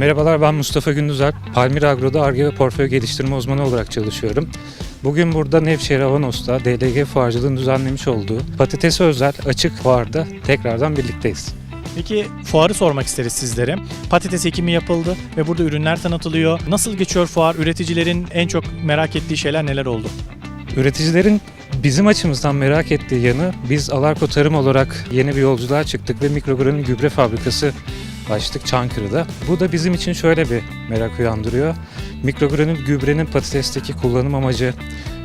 Merhabalar ben Mustafa Gündüzer. Palmir Agro'da ARGE ve portföy geliştirme uzmanı olarak çalışıyorum. Bugün burada Nevşehir Avanos'ta DLG fuarcılığın düzenlemiş olduğu patatese özel açık fuarda tekrardan birlikteyiz. Peki fuarı sormak isteriz sizlere. Patates ekimi yapıldı ve burada ürünler tanıtılıyor. Nasıl geçiyor fuar? Üreticilerin en çok merak ettiği şeyler neler oldu? Üreticilerin bizim açımızdan merak ettiği yanı biz Alarko Tarım olarak yeni bir yolculuğa çıktık ve mikrogranül gübre fabrikası açtık Çankırı'da. Bu da bizim için şöyle bir merak uyandırıyor. Mikrogranül gübrenin patatesteki kullanım amacı,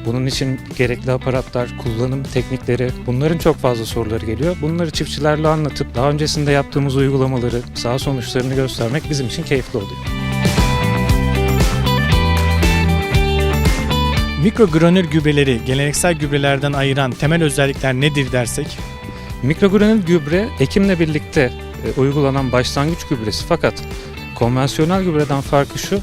bunun için gerekli aparatlar, kullanım teknikleri bunların çok fazla soruları geliyor. Bunları çiftçilerle anlatıp daha öncesinde yaptığımız uygulamaları, sağ sonuçlarını göstermek bizim için keyifli oluyor. Mikrogranül gübreleri geleneksel gübrelerden ayıran temel özellikler nedir dersek? Mikrogranül gübre ekimle birlikte e, uygulanan başlangıç gübresi fakat konvansiyonel gübreden farkı şu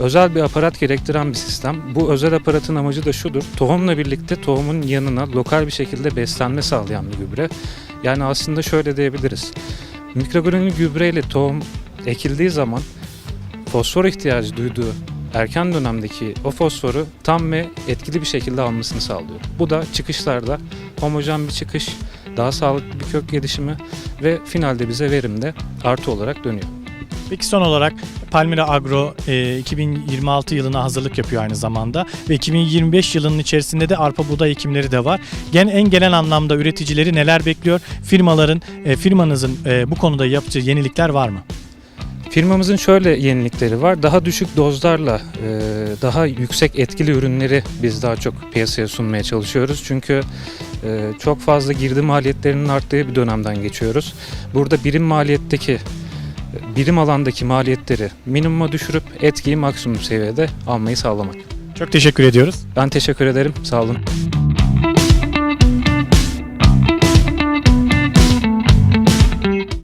özel bir aparat gerektiren bir sistem. Bu özel aparatın amacı da şudur. Tohumla birlikte tohumun yanına lokal bir şekilde beslenme sağlayan bir gübre. Yani aslında şöyle diyebiliriz. Mikrogranül gübre ile tohum ekildiği zaman fosfor ihtiyacı duyduğu erken dönemdeki o fosforu tam ve etkili bir şekilde almasını sağlıyor. Bu da çıkışlarda homojen bir çıkış, daha sağlıklı bir kök gelişimi ve finalde bize verimde artı olarak dönüyor. Peki son olarak Palmira Agro e, 2026 yılına hazırlık yapıyor aynı zamanda ve 2025 yılının içerisinde de arpa buğday ekimleri de var. Gen en genel anlamda üreticileri neler bekliyor? Firmaların, e, firmanızın e, bu konuda yapacağı yenilikler var mı? Firmamızın şöyle yenilikleri var. Daha düşük dozlarla e, daha yüksek etkili ürünleri biz daha çok piyasaya sunmaya çalışıyoruz. Çünkü e, çok fazla girdi maliyetlerinin arttığı bir dönemden geçiyoruz. Burada birim maliyetteki birim alandaki maliyetleri minimuma düşürüp etkiyi maksimum seviyede almayı sağlamak. Çok teşekkür ediyoruz. Ben teşekkür ederim. Sağ olun.